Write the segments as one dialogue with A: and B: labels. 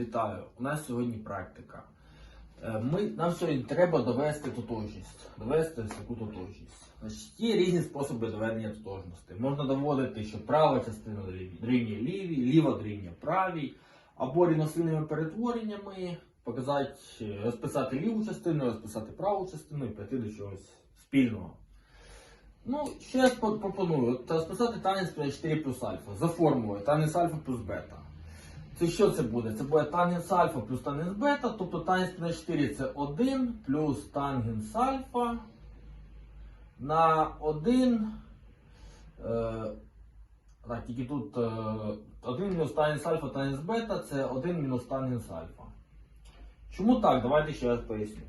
A: Вітаю! У нас сьогодні практика. Е, Ми, нам сьогодні треба довести тотожність. Довести таку тотожність. Значить, є різні способи доведення тотожності. Можна доводити, що права частина дорівнює лівій, ліва дорівнює правій, або рівноцінними перетвореннями показати, е, розписати ліву частину, розписати праву частину і прийти до чогось спільного. Ну, що я пропоную? Розписати танець 4 плюс альфа за формулою танець альфа плюс бета. Це що це буде? Це буде тангенс альфа плюс тангенс бета, тобто тангенс на 4 це 1 плюс тангенс альфа на 1. Е, так, тільки тут е, 1 мінус тангенс альфа тангенс бета це 1 мінус тангенс альфа. Чому так? Давайте ще раз поясню.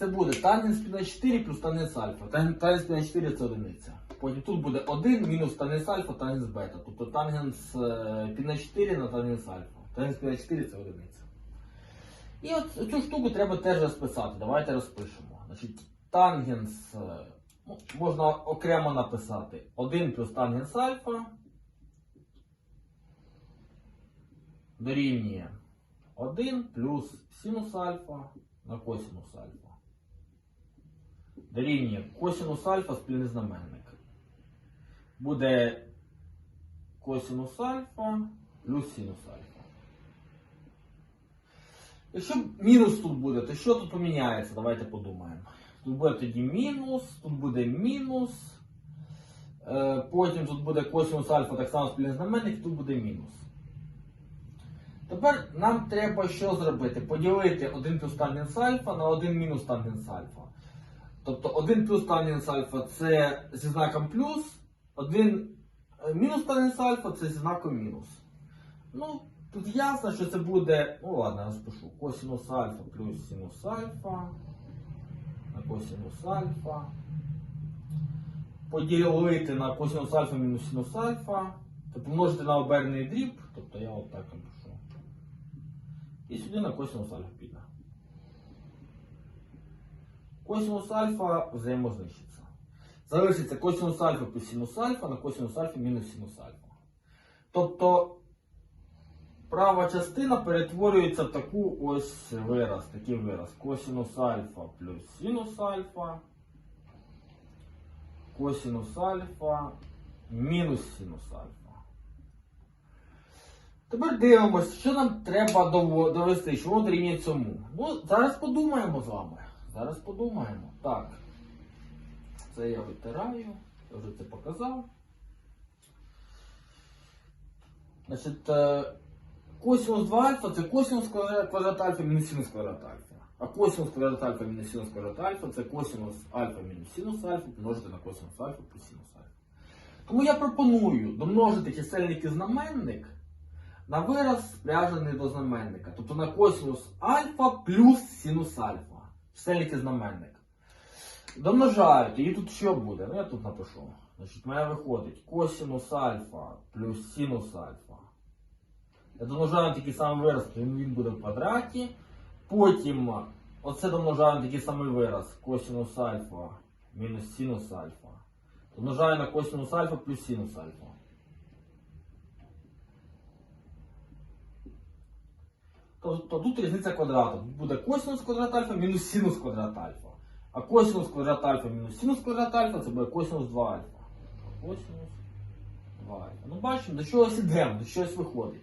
A: Це буде тангенс пі на 4 плюс тангенс альфа. Тан- Тангенс пі на 4 це одиниця. Потім тут буде 1 мінус тангенс альфа, тангенс бета. Тобто тангенс е, пі на 4 на тангенс альфа. Тангенс пі на 4 це одиниця. І от цю штуку треба теж розписати. Давайте розпишемо. Значить, тангенс е, ну, можна окремо написати 1 плюс тангенс альфа дорівнює 1 плюс синус альфа на косинус альфа. Дорівнює косинус альфа спільний знаменник. Буде косинус альфа плюс синус альфа. Якщо мінус тут буде, то що тут поміняється? Давайте подумаємо. Тут буде тоді мінус, тут буде мінус. Е, Потім тут буде косинус альфа, так само спільний знаменник, тут буде мінус. Тепер нам треба що зробити? Поділити 1 плюс тангенс альфа на 1 мінус тангенс альфа. Тобто 1 плюс тангенс альфа це зі знаком плюс, 1 мінус тангенс альфа це зі знаком мінус. Ну, тут ясно, що це буде. Ну ладно, я розпишу. Косинус альфа плюс синус альфа. На косинус альфа. Поділити на косинус альфа мінус синус альфа. Та помножити на обернений дріб. Тобто я отак напишу. І сюди на косинус альфа піде. Косинус альфа взаємознищиться. Залишиться косинус альфа плюс синус альфа на косинус альфа мінус синус альфа. Тобто права частина перетворюється в таку ось вираз, такий вираз. Косинус альфа плюс синус альфа. Косинус альфа мінус синус альфа. Тепер дивимося, що нам треба довести, що воно дорівнює цьому. Ну, зараз подумаємо з вами. Зараз подумаємо. Так. Це я витираю. Я вже це показав. Значить, е, косинус 2 альфа це косинус квадрат, альфа мінус синус квадрат альфа. А косинус квадрат альфа мінус синус квадрат альфа це косинус альфа мінус синус альфа помножити на косинус альфа плюс синус альфа. Тому я пропоную домножити чисельник і знаменник на вираз спряжений до знаменника. Тобто на косинус альфа плюс синус альфа. Чисельник і знаменник. Домножаю, тоді тут що буде? Ну я тут напишу. Значить, в мене виходить косинус альфа плюс синус альфа. Я домножаю на такий самий вираз, він він буде в квадраті. Потім оце домножаю на такий самий вираз. Косинус альфа мінус синус альфа. Домножаю на косинус альфа плюс синус альфа. Тобто тут різниця квадрату. Буде косинус квадрат альфа мінус синус квадрат альфа. А косинус квадрат альфа мінус синус квадрат альфа це буде косинус 2 альфа. Косинус 2 альфа. Ну бачимо, до чогось ідемо, до чогось виходить.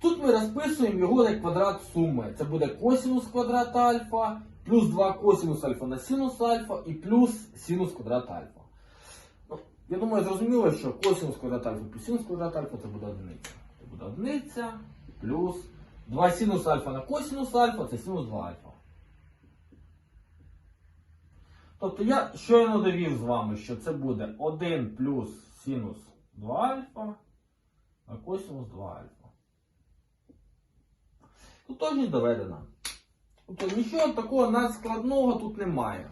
A: Тут ми розписуємо його як квадрат суми. Це буде косинус квадрат альфа, плюс 2 косинус альфа на синус альфа і плюс синус квадрат альфа. Ну, я думаю, зрозуміло, що косинус квадрат альфа плюс синус квадрат альфа це буде одиниця. Це буде одиниця плюс 2 синус альфа на косинус альфа це синус 2 альфа. Тобто я щойно довів з вами, що це буде 1 плюс синус 2 альфа на косинус 2 альфа. Тут теж доведено. Тобто нічого такого надскладного тут немає.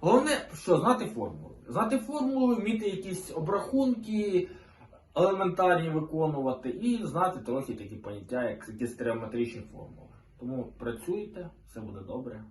A: Головне, що знати формулу. Знати формулу, вміти якісь обрахунки елементарні виконувати і знати трохи такі поняття, як якісь тригонометричні формули. Тому працюйте, все буде добре.